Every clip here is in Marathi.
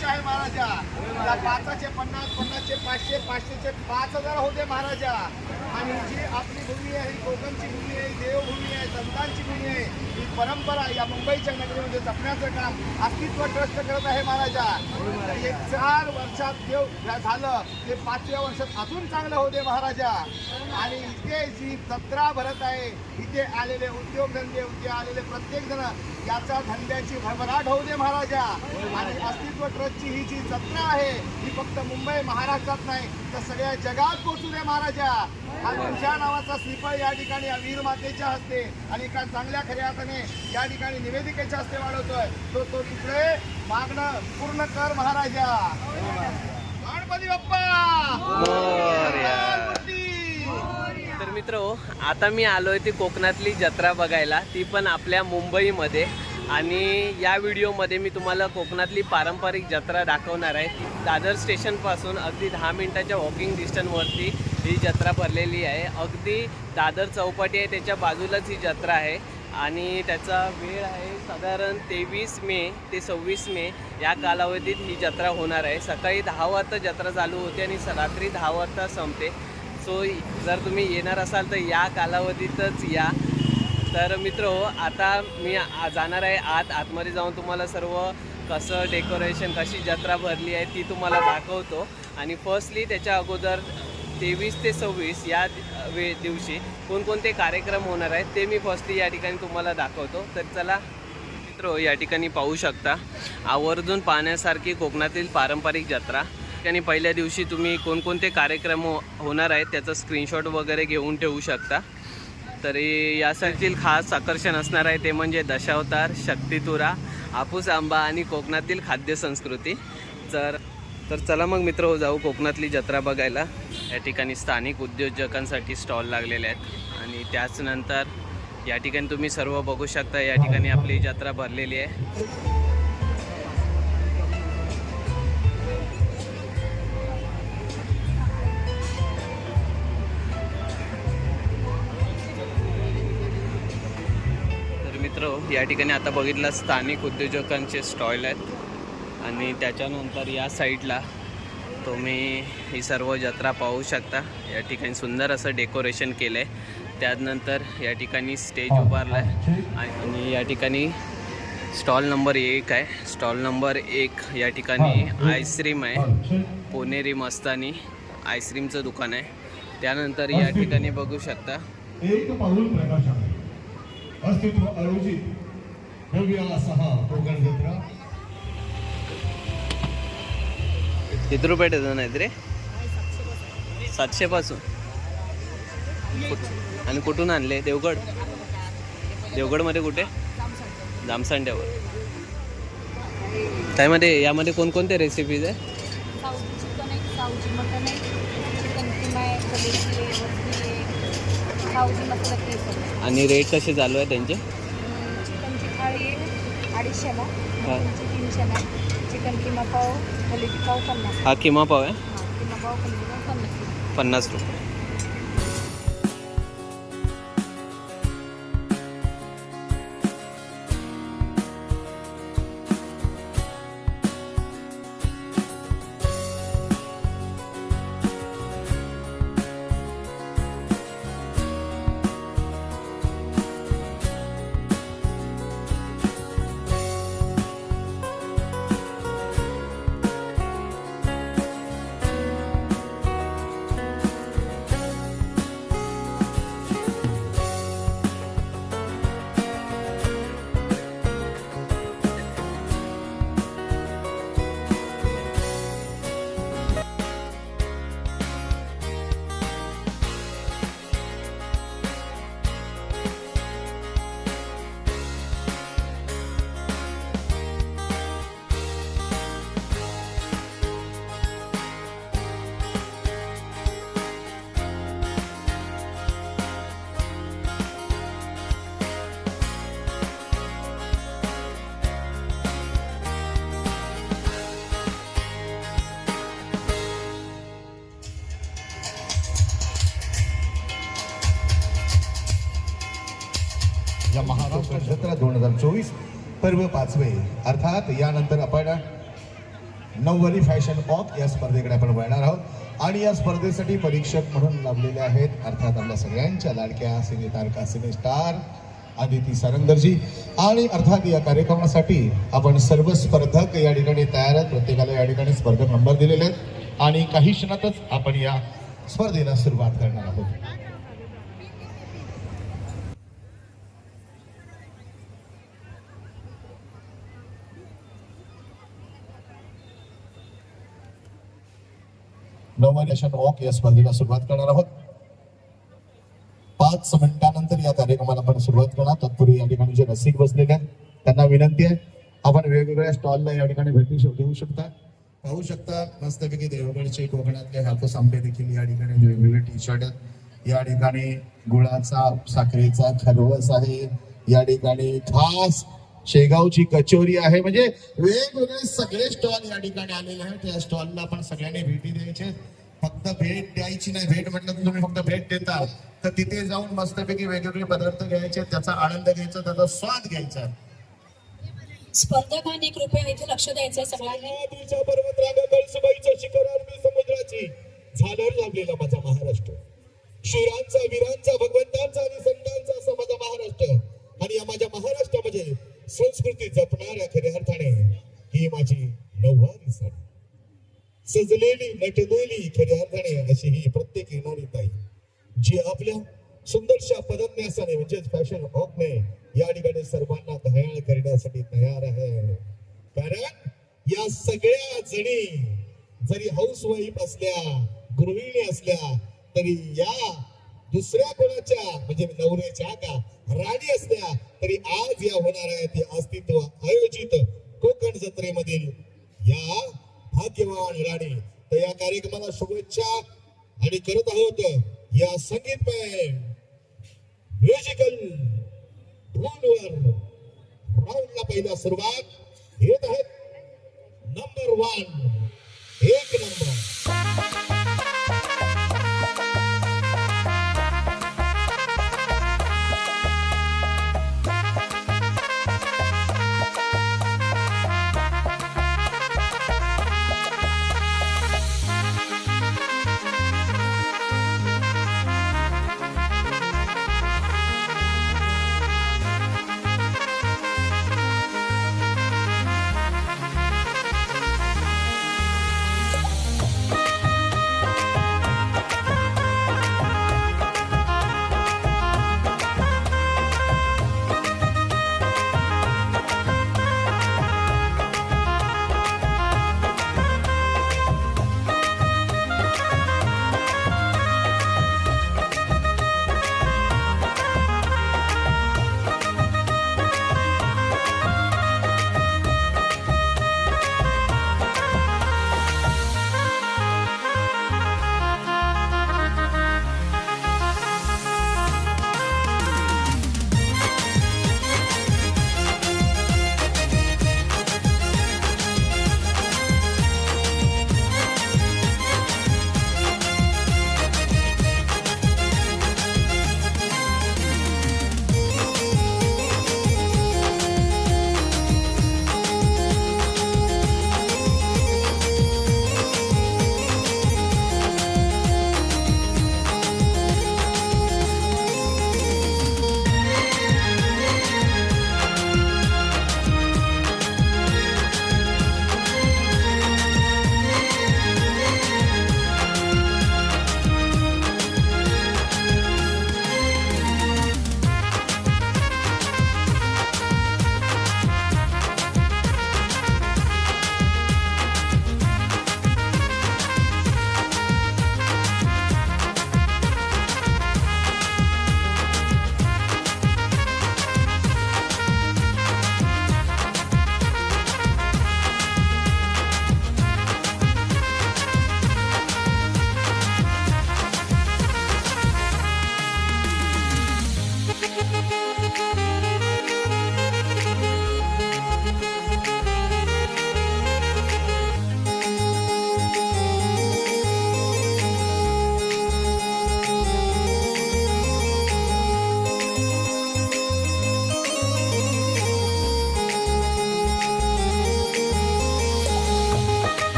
पाचशे आहे महाराजा. या पाचाचे पन्नास पन्नासचे पाचशे पाचशेचे पाच हजार होते महाराजा. आणि जी आपली भूमी आहे ही कोकणची भूमी आहे देवभूमी आहे संतांची भूमी आहे ही परंपरा या मुंबईच्या नगरीमध्ये जपण्याचं काम अस्तित्व ट्रस्ट करत आहे महाराजा. हे चार वर्षात देव झालं ते पाचव्या वर्षात अजून चांगलं होते महाराजा. आणि इथे जी जत्रा भरत आहे इथे आलेले उद्योगधंदे इथे आलेले प्रत्येक जण याचा धंद्याची भरभराट होऊ दे महाराजा. आणि अस्तित्व ट्रस्टची ही जी जत्रा आहे ही फक्त मुंबई महाराष्ट्रात नाही तर सगळ्या जगात पोचू दे महाराजा. हा तुमच्या नावाचा श्रीफळ या ठिकाणी वीर मातेच्या हस्ते आणि एका चांगल्या खऱ्या हाताने या ठिकाणी निवेदिकेच्या हस्ते वाढवतोय. तो तो तिकडे मागणं पूर्ण कर महाराजा. गणपती बाप्पा! तर मित्र आता मी आलोय ती कोकणातली जत्रा बघायला. ती पण आपल्या मुंबईमध्ये. आणि या व्हिडिओमध्ये मी तुम्हाला कोकणातली पारंपरिक जत्रा दाखवणार आहे. दादर स्टेशनपासून अगदी दहा मिनिटाच्या वॉकिंग डिस्टन्सवरती ही जत्रा भरलेली आहे. अगदी दादर चौपाटी आहे त्याच्या बाजूलाच ही जत्रा आहे. आणि त्याचा वेळ आहे साधारण तेवीस मे ते सव्वीस मे या कालावधीत ही जत्रा होणार आहे. सकाळी दहा वाजता जत्रा चालू होते आणि रात्री दहा वाजता संपते. सो जर तुम्ही येणार असाल तर या कालावधीतच या. तर मित्र आता मी आ- जाणार आहे आत. आतमध्ये जाऊन तुम्हाला सर्व कसं डेकोरेशन कशी जत्रा भरली आहे ती तुम्हाला दाखवतो. आणि फर्स्टली त्याच्या अगोदर तेवीस ते सव्वीस या दि- वे दिवशी कोणकोणते कार्यक्रम होणार आहेत ते मी फर्स्टली या ठिकाणी तुम्हाला दाखवतो. तर चला मित्र या ठिकाणी पाहू शकता. आवर्जून पाहण्यासारखी कोकणातील पारंपरिक जत्रा. ठिकाणी पहिल्या दिवशी तुम्ही कोणकोणते कार्यक्रम हो-, होणार आहेत त्याचा स्क्रीनशॉट वगैरे घेऊन ठेवू शकता. तरी यासाठील खास आकर्षण असणार आहे ते म्हणजे दशावतार शक्तितुरा हापूस आंबा आणि कोकणातील खाद्यसंस्कृती तर तर चला मग मित्र हो जाऊ कोकणातली जत्रा बघायला. या ठिकाणी स्थानिक उद्योजकांसाठी स्टॉल लागलेले आहेत. आणि त्याचनंतर या ठिकाणी तुम्ही सर्व बघू शकता या ठिकाणी आपली जत्रा भरलेली आहे. तर मित्र या ठिकाणी आता बघितलं स्थानिक उद्योजकांचे स्टॉल आहेत. आणि त्याच्यानंतर या साईडला तुम्ही ही सर्व जत्रा पाहू शकता. या ठिकाणी सुंदर असं डेकोरेशन केलं आहे त्यानंतर या ठिकाणी स्टेज उभारला आहे आणि या ठिकाणी स्टॉल नंबर एक आहे. स्टॉल नंबर एक या ठिकाणी आईस्क्रीम आहे. पुणेरी मस्तानी आईस्क्रीमचं दुकान आहे. त्यानंतर या ठिकाणी बघू शकता. अस्तित्व आयोजित कोकण जत्रा किती रुपये डझन आहेत रे? सातशे पासून आणि कुठून आणले? देवगड? देवगडमध्ये कुठे? जामसांड्यावर. त्यामध्ये यामध्ये कोणकोणते रेसिपीज आहे आणि रेट कसे चालू आहे त्यांचे? चिकनची थाळी अडीचशेला. चिकन किमा पाव हा किमा पाव आहे? पन्नास रुपये. या सतरा जत्रा दोन हजार चोवीस पर्व पाचवे. अर्थात यानंतर आपण नऊवारी फॅशन वॉक या स्पर्धेकडे आपण वळणार आहोत. आणि या स्पर्धेसाठी परीक्षक म्हणून लाभलेले आहेत अर्थात आपल्या सगळ्यांच्या लाडक्या सिने तारका सिने स्टार आदिती सारंगरजी आणि अर्थात या कार्यक्रमासाठी आपण सर्व स्पर्धक या ठिकाणी तयार आहेत. प्रत्येकाला या ठिकाणी स्पर्धक नंबर दिलेले आहेत. आणि काही क्षणातच आपण या स्पर्धेला सुरुवात करणार आहोत. नऊवारी वॉक या स्पर्धेला सुरुवात करणार आहोत. पाच मिनिटानंतर या कार्यक्रमाला आपण सुरुवात करणार. तत्पूर्वी या ठिकाणी जे रसिक बसलेले आहेत त्यांना विनंती आहे आपण वेगवेगळ्या स्टॉलला या ठिकाणी भेटी शो- घेऊ शकता. पाहू शकता मस्तपैकी देवगडचे कोकणातले हापूस आंबे देखील या ठिकाणी वेगवेगळे टी शर्ट आहेत. या ठिकाणी गुळाचा साखरेचा खरवस आहे. या ठिकाणी खास शेगावची कचोरी आहे. म्हणजे वेगवेगळे सगळे स्टॉल या ठिकाणी आलेले आहेत. त्या स्टॉलला आपण सगळ्यांनी भेटी द्यायचे. फक्त भेट द्यायची नाही. भेट म्हटलं तर तुम्ही फक्त भेट देता तर तिथे जाऊन मस्तपैकी वेगवेगळे पदार्थ घ्यायचे त्याचा आनंद घ्यायचा त्याचा स्वाद घ्यायचा. स्पर्धकांनी कृपया इथे लक्ष द्यायचं सगळ्यांनी. पर्वतरांगा कळसुबाईच्या शिखरावर मी समुद्राची झालर लावलेला माझा महाराष्ट्र. शिरांचा वीरांचा भगवंतांचा आणि संतांचा असा माझा महाराष्ट्र. आणि या माझ्या महाराष्ट्रामध्ये संस्कृती जपणाऱ्या खऱ्या अर्थाने ही माझी नऊवारी साडी. सजलेली नटलेली खऱ्या अर्थाने अशी ही प्रत्येक येणारी ताई जी आपल्या सुंदरशा पदन्यासाने म्हणजेच फॅशन ऑफने या ठिकाणी सर्वांना घायाळ करण्यासाठी तयार आहे. कारण या सगळ्या जणी जरी हाऊस वाईफ असल्या गृहिणी असल्या तरी या दुसऱ्या कोणाच्या? म्हणजे नवऱ्याच्या का? राणी असल्या तरी आज या होणार आहे ते अस्तित्व आयोजित कोकण जत्रेमधील या भाग्यवान राणी. तर या कार्यक्रमाला शुभेच्छा. आणि करत आहोत या संगीतमय म्युझिकल ढोलवर राऊंडला पहिला सुरुवात. येत आहेत. नंबर वन एक नंबर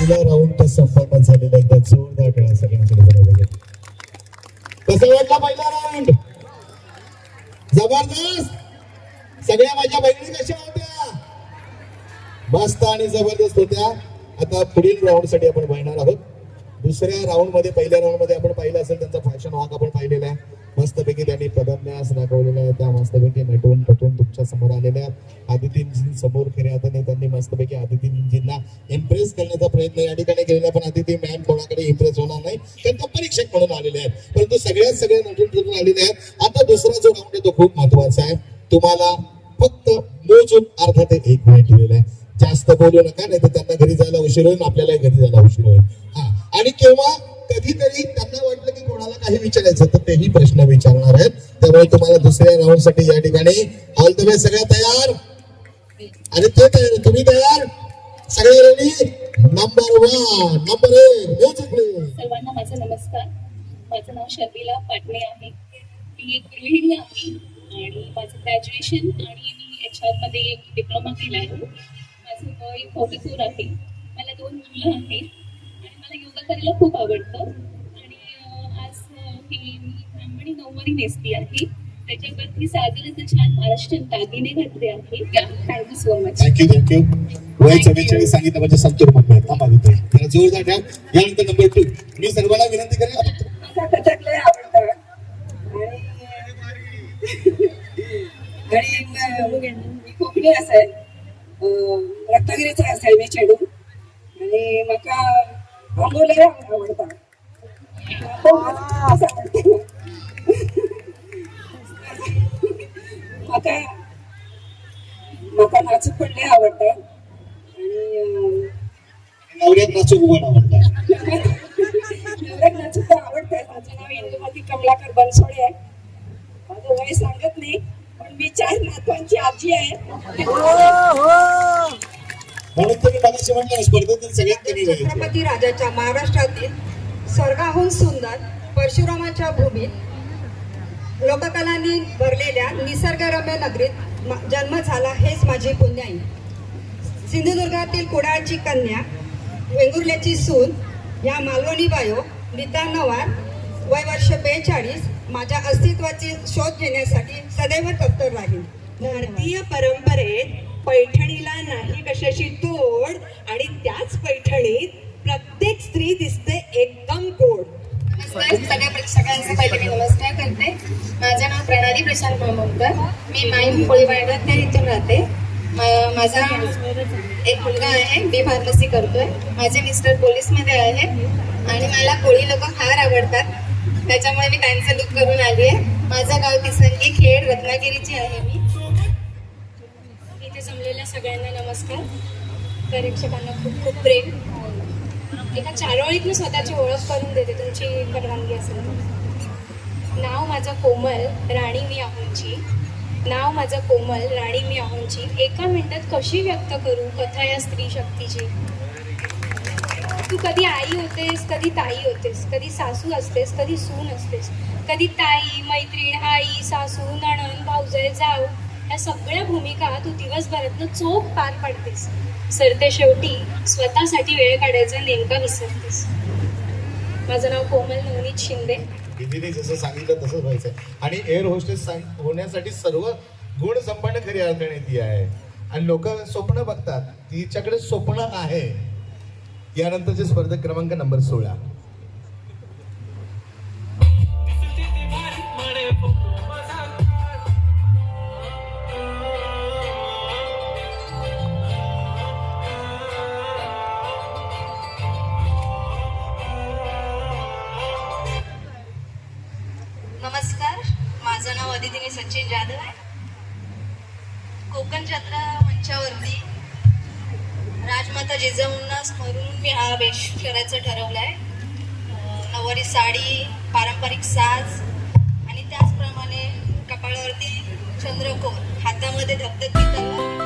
पहिला राऊंड तर संपन्न झालेला एकदा जोरदार टाळ्या सगळ्यांकडे बरोबर कसा वाटला पहिला राऊंड जबरदस्त. सगळ्या माझ्या बहिणी कशा होत्या? मस्त आणि जबरदस्त होत्या. आता पुढील राऊंडसाठी आपण बघणार आहोत. दुसऱ्या राऊंडमध्ये पहिल्या राऊंडमध्ये आपण पाहिलं असेल त्यांचा फॅशन वॉक आपण पाहिलेला आहे. मस्तपैकी त्यांनी पदन्यास दाखवलेला आहे. त्या मस्तपैकी नटून पटून तुमच्यासमोर आलेल्या आहेत. आदितींजी समोर खऱ्या त्यांनी मस्तपैकी आदितींजींना इम्प्रेस करण्याचा प्रयत्न या ठिकाणी केलेला पण आदिती मॅम कोणाकडे इम्प्रेस होणार नाही त्यांना परीक्षक म्हणून आलेले आहेत. परंतु सगळ्यात सगळे नटून पटून आलेले आहेत. आता दुसरा जो राऊंड आहे तो खूप महत्त्वाचा आहे. तुम्हाला फक्त मोजून अर्धा ते एक मिनिट दिलेला आहे. जास्त बोलू नका नाही तर त्यांना घरी जायला उशीर होईल आपल्याला घरी जायला उशीर होईल. आणि केव्हा कधीतरी त्यांना वाटलं की कोणाला काही विचारायचं तर तेही प्रश्न विचारणार आहेत. त्यामुळे तुम्हाला दुसऱ्या राऊंडसाठी या ठिकाणी ऑल द वे सगळ्या तयार? आणि ते तयार तुम्ही तयार? सगळे रेडी नंबर वन नंबर एक म्युझिक सर्वांना माझा नमस्कार. माझं नाव शर्मिला पाटणे आहे. मी एक गृहिणी आहे आणि माझं ग्रॅज्युएशन आणि मी एच आरमध्ये एक डिप्लोमा केला आहे. माझं वय फोर्टीफोर आहे. मला दोन मुलं आहेत. मला योगा करायला खूप आवडतं. आणि आज ही मी ब्राह्मणी नऊवारी नेसली आहे. त्याच्यावरती साजरेचं छान महाराष्ट्रीयन दागिने घातले आहे. Thank you so much. Thank you thank you. वय चव्वेचाळीस सांगितलं म्हणजे संतूर मम्मी आहेत थांबा तिथे त्याला जोरदार द्या यानंतर नंबर टू मी सर्वांना विनंती आवडतं. आणि आणि म- कोंकणी रत्नागिरीचो आसाय मी चेडू. आवडटा आंबो खूब आवडटा म्हाका नाचूक पण लय आवडटा आणि नाचूक नवऱ्याक नाचूक तर आवडतंय. माझं नाव इंदुमती कमलाकर बनसोडे आहे. माझं वय सांगत नाही पण मी चार नातवांची आजी आहे. म्हणून तर मी मगाशी म्हटलं स्पर्धेतील सगळ्यात कमी छत्रपती राजाच्या महाराष्ट्रातील स्वर्गाहून सुंदर परशुरामाच्या भूमीत लोककलांनी भरलेल्या निसर्गरम्य नगरीत जन्म झाला हेच माझी पुण्याई. सिंधुदुर्गातील कुडाळची कन्या वेंगुर्ल्याची सून या मालवणी बायो नीता नवार वय वर्ष बेचाळीस माझ्या अस्तित्वाची शोध घेण्यासाठी सदैव तत्पर राहील भारतीय परंपरेत पैठणीला नाही कशाची तोड? आणि त्याच पैठणीत प्रत्येक स्त्री दिसते एकदम गोड. सगळ्या प्रेक्षकांचं पहिले मी नमस्कार करते. माझं नाव प्रणाली प्रशांत मामकर मी माईम कोळीवाडा त्या इथून राहते. माझा एक मुलगा आहे मी फार्मसी करतोय. माझे मिस्टर पोलीसमध्ये आहे. आणि मला कोळी लोक फार आवडतात. त्याच्यामुळे मी त्यांचं लुक करून आली आहे. माझं गाव तिसंगी खेड रत्नागिरीची आहे मी. सगळ्यांना नमस्कार. परीक्षकांना खूप खूप प्रेम. एका चारोळीतनं स्वतःची ओळख करून देते तुमची परवानगी असेल नाव माझं कोमल राणी मी आहोंची नाव माझं कोमल राणी मी आहोंची एका मिनिटात कशी व्यक्त करू कथा या स्त्री शक्तीची? तू कधी आई होतेस कधी ताई होतेस कधी सासू असतेस कधी सून असतेस. कधी ताई मैत्रीण आई सासू नणन भाऊजय जाऊ. या सगळ्या भूमिका तू दिवसभरातनं चोख पार पाडतेस. सरते शेवटी स्वतःसाठी वेळ काढायचा नेमका विसरतेस. माझं नाव कोमल नवनीत शिंदे. दिदीने जसं सांगितलं तसंच व्हायचं आणि एअर होस्टेस होण्यासाठी सर्व गुण संपन्न खरी अर्थाने ती आहे. आणि लोक स्वप्न बघतात तिच्याकडे स्वप्न आहे. यानंतरचे स्पर्धक क्रमांक नंबर सोळा. माझं मी सचिन जाधव आहे. कोकण जत्रा मंचावरती राजमाता जिजाऊंना स्मरून मी हा वेश करायचं ठरवलं आहे नऊवारी साडी पारंपरिक साज आणि त्याचप्रमाणे कपाळावरती चंद्रकोर हातामध्ये धबधबी तलवार.